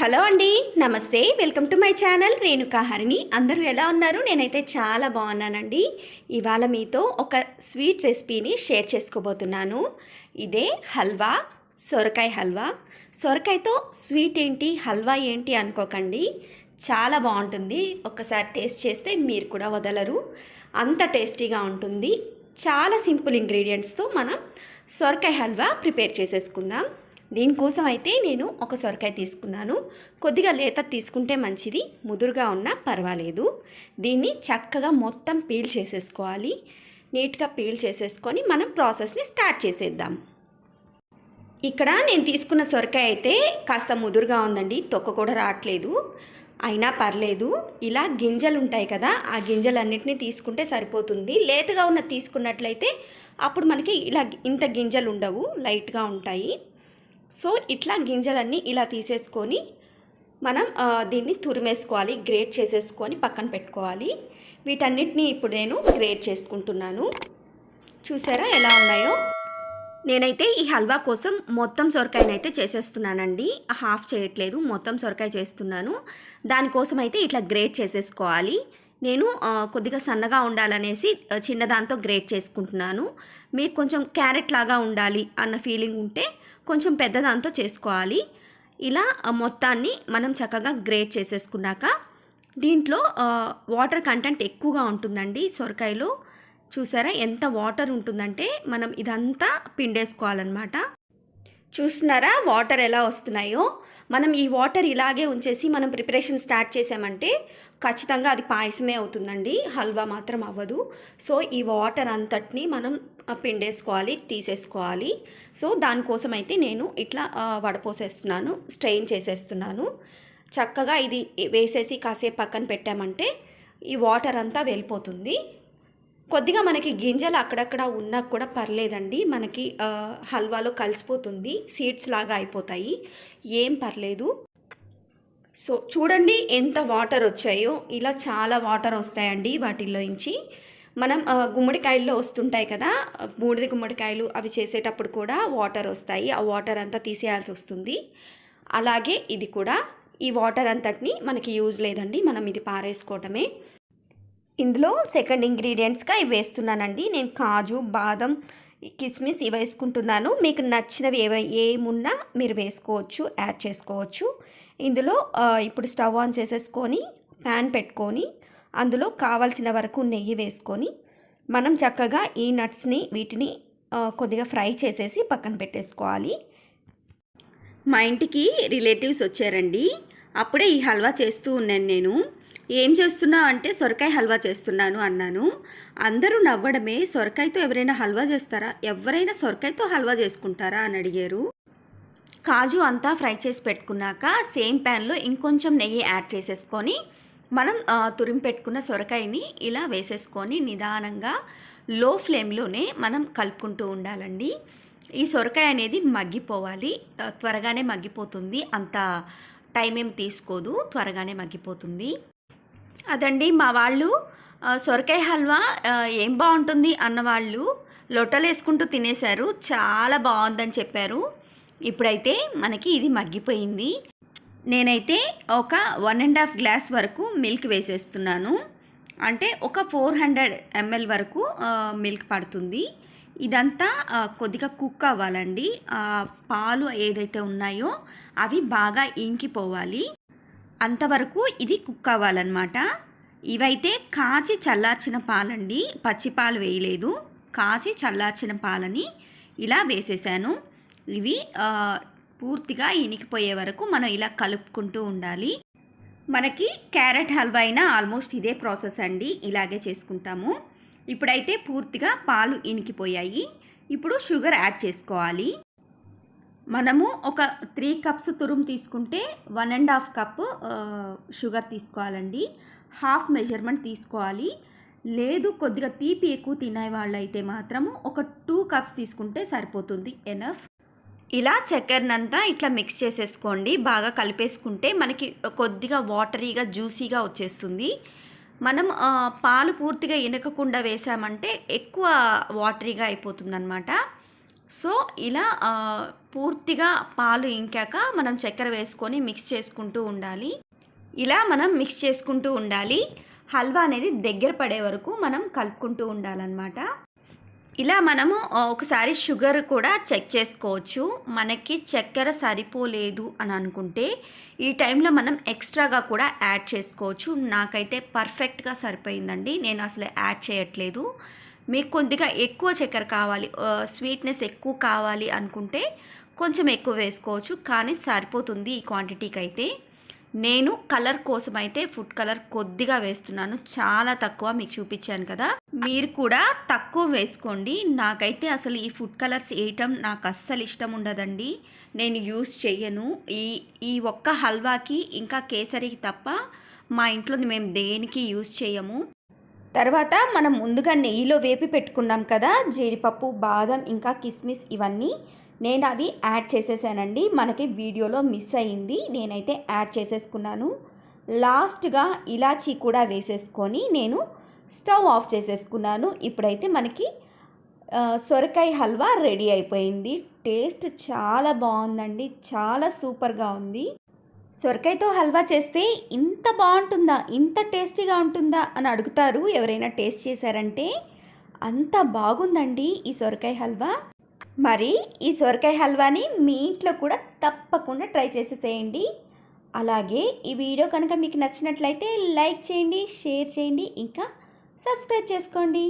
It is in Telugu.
హలో అండి నమస్తే. Welcome to my channel Renuka Harini. అందరూ ఎలా ఉన్నారు? నేనైతే చాలా బాగున్నానండి. ఇవాళ మీతో ఒక స్వీట్ రెసిపీని షేర్ చేసుకోబోతున్నాను. ఇదే హల్వా సొరకాయ హల్వా. సొరకాయతో స్వీట్ ఏంటి హల్వా ఏంటి అనుకోకండి. చాలా బాగుంటుంది. ఒకసారి టేస్ట్ చేస్తే మీరు కూడా వదలరు. అంత టేస్టీగా ఉంటుంది. చాలా సింపుల్ ఇంగ్రీడియంట్స్తో మనం సొరకాయ హల్వా ప్రిపేర్ చేసేసుకుందాం. దీనికోసం అయితే నేను ఒక సొరకాయ తీసుకున్నాను. కొద్దిగా లేత తీసుకుంటే మంచిది ముదురుగా ఉన్నా పర్వాలేదు. దీన్ని చక్కగా మొత్తం పీల్ చేసేసుకోవాలి. నీట్గా పీల్ చేసేసుకొని మనం ప్రాసెస్ని స్టార్ట్ చేసేద్దాం. ఇక్కడ నేను తీసుకున్న సొరకాయ అయితే కాస్త ముదురుగా ఉందండి తొక్క కూడా రావట్లేదు. అయినా పర్లేదు. ఇలా గింజలు ఉంటాయి కదా ఆ గింజలన్నిటిని తీసుకుంటే సరిపోతుంది. లేతగా ఉన్న తీసుకున్నట్లయితే అప్పుడు మనకి ఇలా ఇంత గింజలు ఉండవు లైట్గా ఉంటాయి. సో ఇట్లా గింజలన్నీ ఇలా తీసేసుకొని మనం దీన్ని తురిమేసుకోవాలి గ్రేట్ చేసేసుకొని పక్కన పెట్టుకోవాలి. వీటన్నిటిని ఇప్పుడు నేను గ్రేట్ చేసుకుంటున్నాను. చూసారా ఎలా ఉన్నాయో? నేనైతే ఈ హల్వా కోసం మొత్తం సొరకాయనైతే చేసేస్తున్నానండి. హాఫ్ చేయట్లేదు మొత్తం సొరకాయ చేస్తున్నాను. దానికోసం అయితే ఇట్లా గ్రేట్ చేసేసుకోవాలి. నేను కొద్దిగా సన్నగా ఉండాలనేసి చిన్నదాంతో గ్రేట్ చేసుకుంటున్నాను. మీరు కొంచెం క్యారెట్ లాగా ఉండాలి అన్న ఫీలింగ్ ఉంటే కొంచెం పెద్దదాంతో చేసుకోవాలి. ఇలా మొత్తాన్ని మనం చక్కగా గ్రేట్ చేసేసుకున్నాక దీంట్లో వాటర్ కంటెంట్ ఎక్కువగా ఉంటుందండి సొరకాయలో. చూసారా ఎంత వాటర్ ఉంటుందంటే మనం ఇదంతా పిండేసుకోవాలన్నమాట. చూస్తున్నారా వాటర్ ఎలా వస్తున్నాయో? మనం ఈ వాటర్ ఇలాగే ఉంచేసి మనం ప్రిపరేషన్ స్టార్ట్ చేసామంటే ఖచ్చితంగా అది పాయసమే అవుతుందండి. హల్వా మాత్రం అవ్వదు. సో ఈ వాటర్ అంతటిని మనం పిండేసుకోవాలి తీసేసుకోవాలి. సో దానికోసం అయితే నేను ఇట్లా వడపోసేస్తున్నాను స్ట్రెయిన్ చేసేస్తున్నాను. చక్కగా ఇది వేసేసి కాసేపు పక్కన పెట్టామంటే ఈ వాటర్ అంతా వెళ్ళిపోతుంది. కొద్దిగా మనకి గింజలు అక్కడక్కడ ఉన్నా కూడా పర్లేదండి. మనకి హల్వాలో కలిసిపోతుంది. సీడ్స్ లాగా అయిపోతాయి. ఏం పర్లేదు. సో చూడండి ఎంత వాటర్ వచ్చాయో. ఇలా చాలా వాటర్ వస్తాయండి వాటిల్లోంచి మనం గుమ్మడికాయల్లో వస్తుంటాయి కదా. బూడిది బూడిద గుమ్మడికాయలు అవి చేసేటప్పుడు కూడా వాటర్ వస్తాయి. ఆ వాటర్ అంతా తీసేయాల్సి వస్తుంది. అలాగే ఇది కూడా. ఈ వాటర్ అంతటిని మనకి యూజ్ లేదండి. మనం ఇది పారేసుకోవటమే. ఇందులో సెకండ్ ఇంగ్రీడియంట్స్గా ఇవి వేస్తున్నానండి. నేను కాజు బాదం కిస్మిస్ ఇవి వేసుకుంటున్నాను. మీకు నచ్చినవి ఏవ ఏమున్నా మీరు వేసుకోవచ్చు యాడ్ చేసుకోవచ్చు. ఇందులో ఇప్పుడు స్టవ్ ఆన్ చేసేసుకొని ప్యాన్ పెట్టుకొని అందులో కావాల్సిన వరకు నెయ్యి వేసుకొని మనం చక్కగా ఈ నట్స్ని వీటిని కొద్దిగా ఫ్రై చేసేసి పక్కన పెట్టేసుకోవాలి. మా ఇంటికి రిలేటివ్స్ వచ్చారండి. అప్పుడే ఈ హల్వా చేస్తూ ఉన్నాను నేను. ఏం చేస్తున్నావు అంటే సొరకాయ హల్వా చేస్తున్నాను అన్నాను. అందరూ నవ్వడమే సొరకాయతో ఎవరైనా హల్వా చేస్తారా? ఎవరైనా సొరకాయతో హల్వా చేసుకుంటారా అని అడిగారు. కాజు అంతా ఫ్రై చేసి పెట్టుకున్నాక సేమ్ ప్యాన్లో ఇంకొంచెం నెయ్యి యాడ్ చేసేసుకొని మనం తురిమి పెట్టుకున్న సొరకాయని ఇలా వేసేసుకొని నిదానంగా లో ఫ్లేమ్లోనే మనం కలుపుకుంటూ ఉండాలండి. ఈ సొరకాయ అనేది మగ్గిపోవాలి. త్వరగానే మగ్గిపోతుంది. అంత టైం ఏం తీసుకోదు. త్వరగానే మగ్గిపోతుంది. అదండి మా వాళ్ళు సొరకాయ హల్వా ఏం బాగుంటుంది? అన్నవాళ్ళు లొట్టలు వేసుకుంటూ తినేశారు. చాలా బాగుందని చెప్పారు. ఇప్పుడైతే మనకి ఇది మగ్గిపోయింది. నేనైతే ఒక వన్ అండ్ హాఫ్ గ్లాస్ వరకు మిల్క్ వేసేస్తున్నాను. అంటే ఒక ఫోర్ హండ్రెడ్ ఎంఎల్ వరకు మిల్క్ పడుతుంది. ఇదంతా కొద్దిగా కుక్ అవ్వాలండి పాలు ఏదైతే ఉన్నాయో అవి బాగా ఇంకిపోవాలి. అంతవరకు ఇది కుక్ అవ్వాలన్నమాట ఇవైతే కాచి చల్లార్చిన పాలండి. పచ్చి పాలు వేయలేదు. కాచి చల్లార్చిన పాలని ఇలా వేసేసాను. ఇవి పూర్తిగా ఇనికిపోయే వరకు మనం ఇలా కలుపుకుంటూ ఉండాలి. మనకి క్యారెట్ హల్వా అయినా ఆల్మోస్ట్ ఇదే ప్రాసెస్ అండి. ఇలాగే చేసుకుంటాము. ఇప్పుడైతే పూర్తిగా పాలు ఇనికిపోయాయి. ఇప్పుడు షుగర్ యాడ్ చేసుకోవాలి. మనము ఒక త్రీ కప్స్ తురుము తీసుకుంటే one and half cup sugar తీసుకోవాలండి. హాఫ్ మెజర్మెంట్ తీసుకోవాలి. లేదు కొద్దిగా తీపి ఎక్కువ తినే వాళ్ళైతే మాత్రము ఒక టూ కప్స్ తీసుకుంటే సరిపోతుంది. ఎనఫ్. ఇలా చక్కెరనంతా ఇట్లా మిక్స్ చేసేసుకోండి. బాగా కలిపేసుకుంటే మనకి కొద్దిగా వాటరీగా జ్యూసీగా వచ్చేస్తుంది. మనం పాలు పూర్తిగా ఇనకకుండా వేసామంటే ఎక్కువ వాటరీగా అయిపోతుంది సో ఇలా పూర్తిగా పాలు ఇంకాక మనం చక్కెర వేసుకొని మిక్స్ చేసుకుంటూ ఉండాలి. ఇలా మనం మిక్స్ చేసుకుంటూ ఉండాలి. హల్వా అనేది దగ్గర పడే వరకు మనం కలుపుకుంటూ ఉండాలన్నమాట. ఇలా మనము ఒకసారి షుగర్ కూడా చెక్ చేసుకోవచ్చు. మనకి చక్కెర సరిపోలేదు అని అనుకుంటే ఈ టైంలో మనం ఎక్స్ట్రాగా కూడా యాడ్ చేసుకోవచ్చు. నాకైతే పర్ఫెక్ట్గా సరిపోయిందండి. నేను అసలు యాడ్ చేయట్లేదు. మీకు కొద్దిగా ఎక్కువ చక్కెర కావాలి స్వీట్నెస్ ఎక్కువ కావాలి అనుకుంటే కొంచెం ఎక్కువ వేసుకోవచ్చు కానీ సరిపోతుంది ఈ క్వాంటిటీకి అయితే నేను కలర్ కోసం అయితే ఫుడ్ కలర్ కొద్దిగా వేస్తున్నాను చాలా తక్కువ మీకు చూపించాను కదా. మీరు కూడా తక్కువ వేసుకోండి. నాకైతే అసలు ఈ ఫుడ్ కలర్స్ వేయటం నాకు అస్సలు ఇష్టం ఉండదండి. నేను యూస్ చెయ్యను. ఈ ఈ ఒక్క హల్వాకి ఇంకా కేసరికి తప్ప మా ఇంట్లో మేము దేనికి యూస్ చేయము తర్వాత మనం ముందుగా నెయ్యిలో వేపి పెట్టుకున్నాం కదా జీడిపప్పు బాదం ఇంకా కిస్మిస్ ఇవన్నీ నేను అవి యాడ్ చేసేసానండి. మనకి వీడియోలో మిస్ అయింది. నేనైతే యాడ్ చేసేసుకున్నాను. లాస్ట్గా ఇలాచీ కూడా వేసేసుకొని నేను స్టవ్ ఆఫ్ చేసేసుకున్నాను. ఇప్పుడైతే మనకి సొరకాయ హల్వా రెడీ అయిపోయింది. టేస్ట్ చాలా బాగుందండి. చాలా సూపర్గా ఉంది. సొరకాయతో హల్వా చేస్తే ఇంత బాగుంటుందా? ఇంత టేస్టీగా ఉంటుందా? అని అడుగుతారు. ఎవరైనా టేస్ట్ చేశారంటే అంత బాగుందండి ఈ సొరకాయ హల్వా. మరి ఈ సొరకాయ హల్వాని మీ ఇంట్లో కూడా తప్పకుండా ట్రై చేసేసేయండి. అలాగే ఈ వీడియో కనుక మీకు నచ్చినట్లయితే లైక్ చేయండి షేర్ చేయండి ఇంకా సబ్స్క్రైబ్ చేసుకోండి.